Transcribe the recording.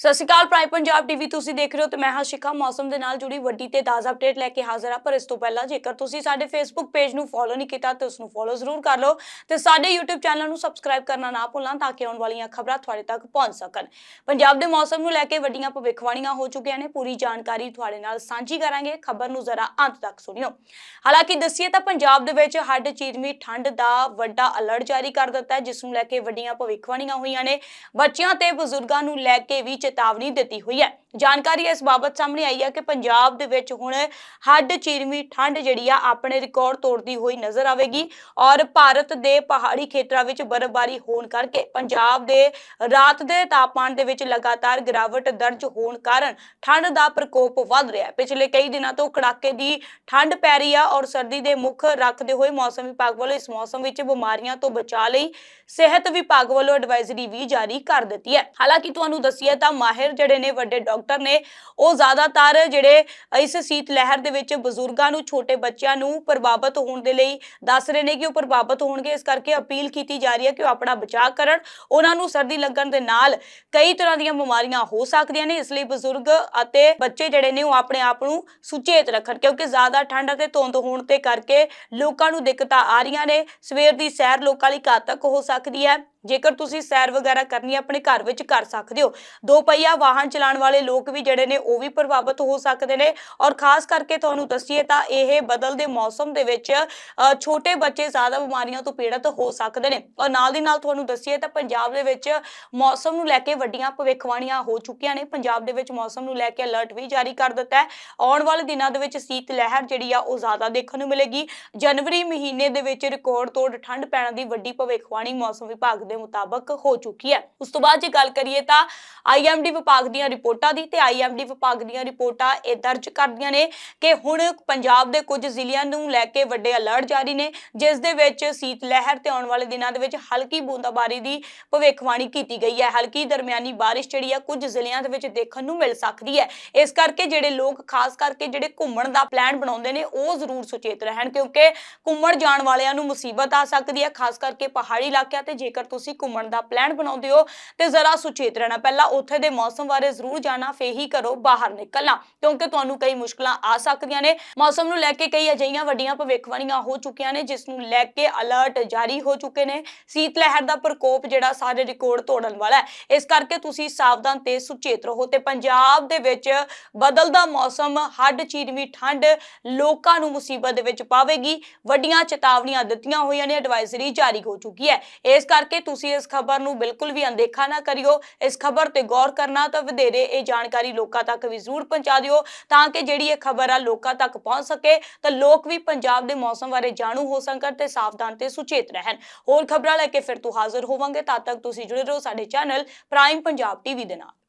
ਸਤਿ ਸ਼੍ਰੀ ਅਕਾਲ ਪ੍ਰਾਈਮ ਪੰਜਾਬ ਟੀਵੀ ਤੁਸੀਂ ਦੇਖ ਰਹੇ ਹੋ ਤੇ ਮੈਂ ਹਾਂ ਸ਼ਿਖਾ, ਮੌਸਮ ਦੇ ਨਾਲ ਜੁੜੀ ਵੱਡੀ ਤੇ ਤਾਜ਼ਾ ਅਪਡੇਟ ਲੈ ਕੇ ਹਾਜ਼ਰ ਹਾਂ। ਪਰ ਇਸ ਤੋਂ ਪਹਿਲਾਂ ਜੇਕਰ ਤੁਸੀਂ ਸਾਡੇ ਫੇਸਬੁੱਕ ਪੇਜ ਨੂੰ ਫੋਲੋ ਨਹੀਂ ਕੀਤਾ ਤਾਂ ਉਸ ਨੂੰ ਫੋਲੋ ਜ਼ਰੂਰ ਕਰ ਲਓ ਤੇ ਸਾਡੇ YouTube ਚੈਨਲ ਨੂੰ ਸਬਸਕ੍ਰਾਈਬ ਕਰਨਾ ਨਾ ਭੁੱਲਣਾ ਤਾਂ ਕਿ ਆਉਣ ਵਾਲੀਆਂ ਖਬਰਾਂ ਤੁਹਾਡੇ ਤੱਕ ਪਹੁੰਚ ਸਕਣ। ਪੰਜਾਬ ਦੇ ਮੌਸਮ ਨੂੰ ਲੈ ਕੇ ਵੱਡੀਆਂ ਭਵਿੱਖਬਾਣੀਆਂ ਹੋ ਚੁੱਕੀਆਂ ਨੇ, ਪੂਰੀ ਜਾਣਕਾਰੀ ਤੁਹਾਡੇ ਨਾਲ ਸਾਂਝੀ ਕਰਾਂਗੇ, ਖਬਰ ਨੂੰ ਜ਼ਰਾ ਅੰਤ ਤੱਕ ਸੁਣਿਓ। ਹਾਲਾਂਕਿ ਦੱਸੀਏ ਤਾਂ ਪੰਜਾਬ ਦੇ ਵਿੱਚ ਹੱਡ ਚੀਰਵੀਂ ਠੰਡ ਦਾ ਵੱਡਾ ਅਲਰਟ ਜਾਰੀ ਕਰ ਦਿੱਤਾ ਹੈ, ਜਿਸ ਨੂੰ ਲੈ ਕੇ ਵੱਡੀਆਂ ਭਵਿੱਖਬਾਣੀਆਂ ਹੋਈਆਂ ਨੇ। ਬੱਚਿਆਂ ਤੇ ਬਜ਼ੁਰਗਾਂ ਨੂੰ ਲੈ ਕੇ ਵੀ ਚੇਤਾਵਨੀ ਦਿੱਤੀ ਹੋਈ ਹੈ। ਜਾਣਕਾਰੀ ਇਸ ਬਾਬਤ ਸਾਹਮਣੇ ਆਈ ਹੈ ਕਿ ਪੰਜਾਬ ਦੇ ਵਿੱਚ ਹੁਣ ਹੱਡ ਚੀਰਵੀਂ ਠੰਡ ਜਿਹੜੀ ਆ ਆਪਣੇ ਰਿਕਾਰਡ ਤੋੜਦੀ ਹੋਈ ਨਜ਼ਰ ਆਵੇਗੀ ਔਰ ਭਾਰਤ ਦੇ ਪਹਾੜੀ ਖੇਤਰਾਂ ਵਿੱਚ ਬਰਫ਼ਬਾਰੀ ਹੋਣ ਕਰਕੇ ਪੰਜਾਬ ਦੇ ਰਾਤ ਦੇ ਤਾਪਮਾਨ ਦੇ ਵਿੱਚ ਲਗਾਤਾਰ ਗਿਰਾਵਟ ਦਰਜ ਹੋਣ ਕਾਰਨ ਠੰਡ ਦਾ ਪ੍ਰਕੋਪ ਵੱਧ ਰਿਹਾ ਹੈ। ਪਿਛਲੇ ਕਈ ਦਿਨਾਂ ਤੋਂ ਕੜਾਕੇ ਦੀ ਠੰਡ ਪੈ ਰਹੀ ਆ ਔਰ ਸਰਦੀ ਦੇ ਮੁੱਖ ਰੱਖਦੇ ਹੋਏ ਮੌਸਮ ਵਿਭਾਗ ਵੱਲੋਂ ਇਸ ਮੌਸਮ ਵਿੱਚ ਬਿਮਾਰੀਆਂ ਤੋਂ ਬਚਾਅ ਲਈ ਸਿਹਤ ਵਿਭਾਗ ਵੱਲੋਂ ਐਡਵਾਈਜ਼ਰੀ ਵੀ ਜਾਰੀ ਕਰ ਦਿੱਤੀ ਹੈ। ਹਾਲਾਂਕਿ ਤੁਹਾਨੂੰ ਦੱਸੀਏ ਤਾਂ ਮਾਹਿਰ ਜਿਹੜੇ ਨੇ ਵੱਡੇ ਡਾਕਟਰ ਨੇ ਉਹ ਜ਼ਿਆਦਾਤਰ ਜਿਹੜੇ ਇਸ ਸੀਤ ਲਹਿਰ ਦੇ ਵਿੱਚ ਬਜ਼ੁਰਗਾਂ ਨੂੰ, ਛੋਟੇ ਬੱਚਿਆਂ ਨੂੰ ਪ੍ਰਭਾਵਿਤ ਹੋਣ ਦੇ ਲਈ ਦੱਸ ਰਹੇ ਨੇ ਕਿ ਉਹ ਪ੍ਰਭਾਵਿਤ ਹੋਣਗੇ। ਇਸ ਕਰਕੇ ਅਪੀਲ ਕੀਤੀ ਜਾ ਰਹੀ ਹੈ ਕਿ ਉਹ ਆਪਣਾ ਬਚਾਅ ਕਰਨ। ਉਹਨਾਂ ਨੂੰ ਸਰਦੀ ਲੱਗਣ ਦੇ ਨਾਲ ਕਈ ਤਰ੍ਹਾਂ ਦੀਆਂ ਬਿਮਾਰੀਆਂ ਹੋ ਸਕਦੀਆਂ ਨੇ। ਇਸ ਲਈ ਬਜ਼ੁਰਗ ਅਤੇ ਬੱਚੇ ਜਿਹੜੇ ਨੇ ਉਹ ਆਪਣੇ ਆਪ ਨੂੰ ਸੁਚੇਤ ਰੱਖਣ ਕਿਉਂਕਿ ਜ਼ਿਆਦਾ ਠੰਡ ਅਤੇ ਧੁੰਦ ਹੋਣ ਤੇ ਕਰਕੇ ਲੋਕਾਂ ਨੂੰ ਦਿੱਕਤਾਂ ਆ ਰਹੀਆਂ ਨੇ। ਸਵੇਰ ਦੀ ਸੈਰ ਲੋਕਾਂ ਲਈ ਘਾਤਕ ਹੋ ਸਕਦੀ ਹੈ। ਜੇਕਰ ਤੁਸੀਂ ਸੈਰ ਵਗੈਰਾ ਕਰਨੀ ਹੈ ਆਪਣੇ ਘਰ ਵਿੱਚ ਕਰ ਸਕਦੇ ਹੋ। ਦੋ ਪਹੀਆ ਵਾਹਨ ਚਲਾਉਣ ਵਾਲੇ ਲੋਕ ਵੀ ਜਿਹੜੇ ਨੇ, ਉਹ ਵੀ ਪ੍ਰਭਾਵਿਤ ਹੋ ਸਕਦੇ ਨੇ। ਔਰ ਖਾਸ ਕਰਕੇ ਤੁਹਾਨੂੰ ਦੱਸੀਏ ਤਾਂ ਇਹ ਬਦਲਦੇ ਮੌਸਮ ਦੇ ਵਿੱਚ ਛੋਟੇ ਬੱਚੇ ਜ਼ਿਆਦਾ ਬਿਮਾਰੀਆਂ ਤੋਂ ਪੀੜਤ ਹੋ ਸਕਦੇ ਨੇ। ਔਰ ਨਾਲ ਦੀ ਨਾਲ ਤੁਹਾਨੂੰ ਦੱਸੀਏ ਤਾਂ ਪੰਜਾਬ ਦੇ ਵਿੱਚ ਮੌਸਮ ਨੂੰ ਲੈ ਕੇ ਵੱਡੀਆਂ ਭਵਿੱਖਬਾਣੀਆਂ ਹੋ ਚੁੱਕੀਆਂ ਨੇ। ਪੰਜਾਬ ਦੇ ਵਿੱਚ ਮੌਸਮ ਨੂੰ ਲੈ ਕੇ ਅਲਰਟ ਵੀ ਜਾਰੀ ਕਰ ਦਿੱਤਾ ਹੈ। ਆਉਣ ਵਾਲੇ ਦਿਨਾਂ ਦੇ ਵਿੱਚ ਸੀਤ ਲਹਿਰ ਜਿਹੜੀ ਆ, ਉਹ ਜ਼ਿਆਦਾ ਦੇਖਣ ਨੂੰ ਮਿਲੇਗੀ। ਜਨਵਰੀ ਮਹੀਨੇ ਦੇ ਵਿੱਚ ਰਿਕਾਰਡ ਤੋੜ ਠੰਡ ਪੈਣ ਦੀ ਵੱਡੀ ਭਵਿੱਖਬਾਣੀ ਮੌਸਮ ਵਿਭਾਗ ਦੇ ਮੁਤਾਬਕ ਹੋ ਚੁੱਕੀ ਹੈ। ਉਸ ਤੋਂ ਬਾਅਦ ਜੇ ਗੱਲ ਕਰੀਏ ਤਾਂ ਆਈਐਮਡੀ ਵਿਭਾਗ ਦੀਆਂ ਰਿਪੋਰਟਾਂ ਦੀ, ਤੇ ਆਈਐਮਡੀ ਵਿਭਾਗ ਦੀਆਂ ਰਿਪੋਰਟਾਂ ਇਹ ਦਰਜ ਕਰਦੀਆਂ ਨੇ ਕਿ ਹੁਣ ਪੰਜਾਬ ਦੇ ਕੁਝ ਜ਼ਿਲ੍ਹਿਆਂ ਨੂੰ ਲੈ ਕੇ ਵੱਡੇ ਅਲਰਟ ਜਾਰੀ ਨੇ, ਜਿਸ ਦੇ ਵਿੱਚ ਸੀਤ ਲਹਿਰ ਤੇ ਆਉਣ ਵਾਲੇ ਦਿਨਾਂ ਦੇ ਵਿੱਚ ਹਲਕੀ ਬੂੰਦਾਬਾਰੀ ਦੀ ਭਵਿੱਖਬਾਣੀ ਕੀਤੀ ਗਈ ਹੈ। ਹਲਕੀ ਦਰਮਿਆਨੀ ਬਾਰਿਸ਼ ਜਿਹੜੀ ਆ ਕੁਝ ਜ਼ਿਲ੍ਹਿਆਂ ਦੇ ਵਿੱਚ ਦੇਖਣ ਨੂੰ ਮਿਲ ਸਕਦੀ ਹੈ। ਇਸ ਕਰਕੇ ਜਿਹੜੇ ਲੋਕ, ਖਾਸ ਕਰਕੇ ਜਿਹੜੇ ਘੁੰਮਣ ਦਾ ਪਲਾਨ ਬਣਾਉਂਦੇ ਨੇ, ਉਹ ਜ਼ਰੂਰ ਸੁਚੇਤ ਰਹਿਣ, ਕਿਉਂਕਿ ਘੁੰਮਣ ਜਾਣ ਵਾਲਿਆਂ ਨੂੰ ਮੁਸੀਬਤ ਆ ਸਕਦੀ ਹੈ, ਖਾਸ ਕਰਕੇ ਪਹਾੜੀ ਇਲਾਕਿਆਂ ਤੇ। ਜੇਕਰ ਤੁਸੀਂ ਤੁਸੀਂ ਘੁੰਮਣ ਦਾ ਪਲਾਨ ਬਣਾਉਂਦੇ ਹੋ ਤੇ ਜ਼ਰਾ ਸੁਚੇਤ ਰਹਿਣਾ। ਪਹਿਲਾਂ ਉੱਥੇ ਦੇ ਮੌਸਮ ਬਾਰੇ ਜ਼ਰੂਰ ਜਾਣਾ ਫੇ ਹੀ ਕਰੋ ਬਾਹਰ ਨਿਕਲਣਾ, ਕਿਉਂਕਿ ਤੁਹਾਨੂੰ ਕਈ ਮੁਸ਼ਕਲਾਂ ਆ ਸਕਦੀਆਂ ਨੇ। ਮੌਸਮ ਨੂੰ ਲੈ ਕੇ ਕਈ ਅਜਿਹੀਆਂ ਵੱਡੀਆਂ ਭਵਿੱਖਬਾਣੀਆਂ ਹੋ ਚੁੱਕੀਆਂ ਨੇ, ਜਿਸ ਨੂੰ ਲੈ ਕੇ ਅਲਰਟ ਜਾਰੀ ਹੋ ਚੁੱਕੇ ਨੇ। ਸੀਤ ਲਹਿਰ ਦਾ ਪ੍ਰਕੋਪ ਜਿਹੜਾ ਸਾਰੇ ਰਿਕਾਰਡ ਤੋੜਨ ਵਾਲਾ ਹੈ। ਇਸ ਕਰਕੇ ਤੁਸੀਂ ਸਾਵਧਾਨ ਤੇ ਸੁਚੇਤ ਰਹੋ ਤੇ ਪੰਜਾਬ ਦੇ ਵਿੱਚ ਬਦਲਦਾ ਮੌਸਮ ਹੱਡ ਚੀਰਵੀਂ ਠੰਡ ਲੋਕਾਂ ਨੂੰ ਮੁਸੀਬਤ ਦੇ ਵਿੱਚ ਪਾਵੇਗੀ। ਵੱਡੀਆਂ ਚੇਤਾਵਨੀਆਂ ਦਿੱਤੀਆਂ ਹੋਈਆਂ ਨੇ ਐਡਵਾਈਜ਼ਰੀ ਜਾਰੀ ਹੋ ਚੁੱਕੀ ਹੈ। ਇਸ ਕਰਕੇ ਤੁਸੀਂ ਇਸ ਖਬਰ ਨੂੰ ਬਿਲਕੁਲ ਵੀ ਅਣਦੇਖਾ ਨਾ ਕਰਿਓ। ਇਸ ਖਬਰ ਤੇ ਗੌਰ ਕਰਨਾ ਤਾਂ ਵਧੇਰੇ ਇਹ ਜਾਣਕਾਰੀ ਲੋਕਾਂ ਤੱਕ ਵੀ ਜ਼ਰੂਰ ਪਹੁੰਚਾ ਦਿਓ ਤਾਂ ਕਿ ਜਿਹੜੀ ਇਹ ਖਬਰ ਆ ਲੋਕਾਂ ਤੱਕ ਪਹੁੰਚ ਸਕੇ ਤਾਂ ਲੋਕ ਵੀ ਪੰਜਾਬ ਦੇ ਮੌਸਮ ਬਾਰੇ ਜਾਣੂ ਹੋ ਸਕਣ ਤੇ ਸਾਵਧਾਨ ਤੇ ਸੁਚੇਤ ਰਹਿਣ। ਹੋਰ ਖਬਰਾਂ ਲੈ ਕੇ ਫਿਰ ਤੋਂ ਹਾਜ਼ਰ ਹੋਵਾਂਗੇ। ਤਦ ਤੱਕ ਤੁਸੀਂ ਜੁੜੇ ਰਹੋ ਸਾਡੇ ਚੈਨਲ ਪ੍ਰਾਈਮ ਪੰਜਾਬ ਟੀਵੀ ਦੇ ਨਾਲ।